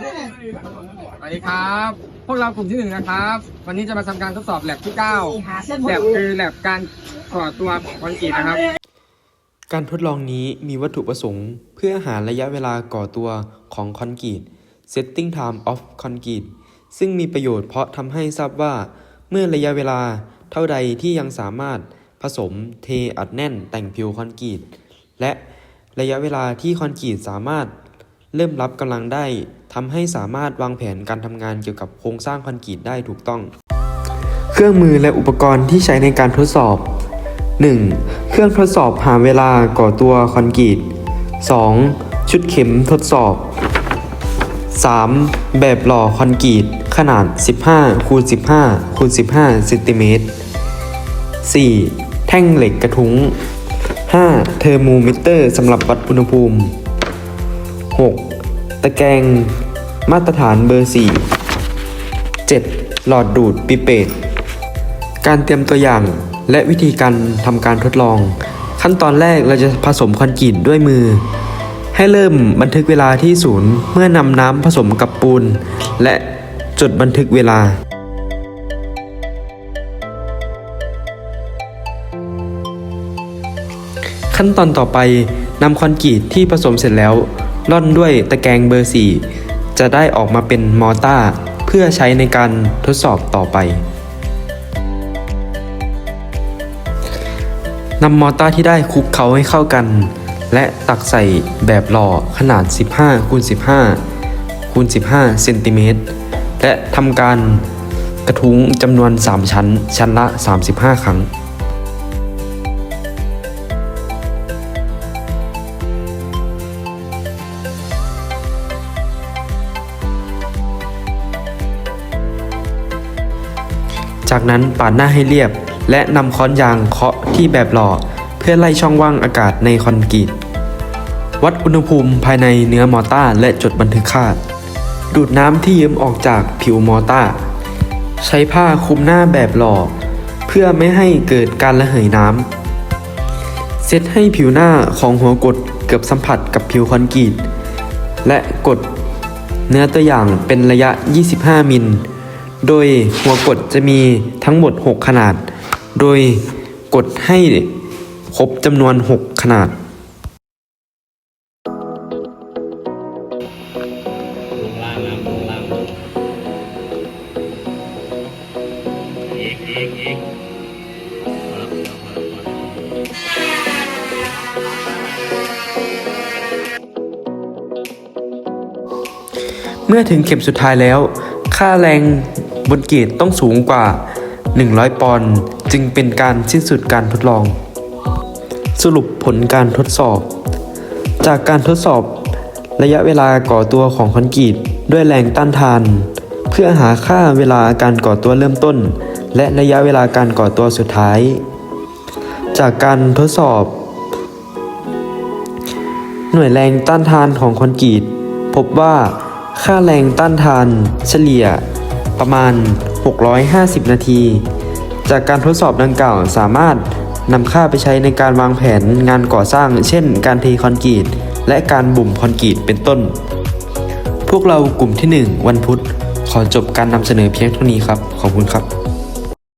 สวัสดีครับ พวกเรากลุ่มที่หนึ่งนะครับ วันนี้จะมาทำการทดสอบแลบที่เก้าแลบคือแลบการก่อตัวคอนกรีตนะครับ การทดลองนี้มีวัตถุประสงค์ เพื่อหาระยะเวลาก่อตัวของคอนกรีต setting time of concrete ซึ่งมีประโยชน์เพราะทำให้ทราบว่า เมื่อระยะเวลาเท่าใดที่ยังสามารถผสมเทอัดแน่นแต่งผิวคอนกรีตและระยะเวลาที่คอนกรีตสามารถ เริ่มรับกำลังได้ทำให้สามารถวางแผนการทำงานเกี่ยวกับโครงสร้างคอนกรีตได้ถูกต้อง เครื่องมือและอุปกรณ์ที่ใช้ในการทดสอบ 1. เครื่องทดสอบหาเวลาก่อตัวคอนกรีต 2. ชุดเข็มทดสอบ 3. แบบหล่อคอนกรีตขนาด 15คูณ15คูณ15เซนติเมตร 4. แท่งเหล็กกระทุ้ง 5. เทอร์โมมิเตอร์สำหรับวัดอุณหภูมิ 6. ตะแกรงมาตรฐานเบอร์ 4 7. หลอดดูดปิเปต การเตรียมตัวอย่างและวิธีการทำการทดลอง ขั้นตอนแรกเราจะผสมคอนกรีตด้วยมือ ให้เริ่มบันทึกเวลาที่ศูนย์เมื่อนำน้ำผสมกับปูน และจดบันทึกเวลาขั้นตอนต่อไปนำคอนกรีตที่ผสมเสร็จแล้ว ร่อนด้วยตะแกรงเบอร์ 4 จะได้ออกมาเป็นมอร์ต้าเพื่อใช้ในการทดสอบต่อไปนำมอร์ต้าที่ได้คลุกเคล้าให้เข้ากัน และตักใส่แบบหล่อขนาด 15คูณ15คูณ15เซนติเมตรและทำการกระทุ้งจำนวน 3 ชั้น ชั้นละ 35 ครั้ง จากนั้นปาดหน้าให้เรียบ และนำค้อนยางเคาะที่แบบหล่อ เพื่อไล่ช่องว่างอากาศในคอนกรีต วัดอุณหภูมิภายในเนื้อมอร์ต้าและจดบันทึกค่าดูดน้ำที่ยิ้มออกจากผิวมอร์ต้า ใช้ผ้าคลุมหน้าแบบหล่อ เพื่อไม่ให้เกิดการระเหยน้ำเซตให้ผิวหน้าของหัวกดเกือบสัมผัสกับผิวคอนกรีต และกดเนื้อตัวอย่างเป็นระยะ 25 มิล โดยหัวกดจะมีทั้งหมด 6 ขนาด โดยกดให้ครบจำนวน 6 ขนาด เมื่อถึงเข็มสุดท้ายแล้ว ค่าแรง บนเกรดต้องสูงกว่า 100 ปอนด์จึงเป็นการสิ้นสุดการทดลอง สรุปผลการทดสอบ จากการทดสอบ ระยะเวลาก่อตัวของคอนกรีตด้วยแรงต้านทาน เพื่อหาค่าเวลาการก่อตัวเริ่มต้น และระยะเวลาการก่อตัวสุดท้าย จากการทดสอบ หน่วยแรงต้านทานของคอนกรีตพบว่าค่าแรงต้านทานเฉลี่ย ประมาณ 650 นาที จากการทดสอบดังกล่าวสามารถนำค่าไปใช้ในการวางแผนงานก่อสร้าง เช่น การเทคอนกรีตและการบุ่มคอนกรีตเป็นต้น พวกเรากลุ่มที่ 1 วันพุธ ขอจบการนำเสนอเพียงเท่านี้ครับ ขอบคุณครับ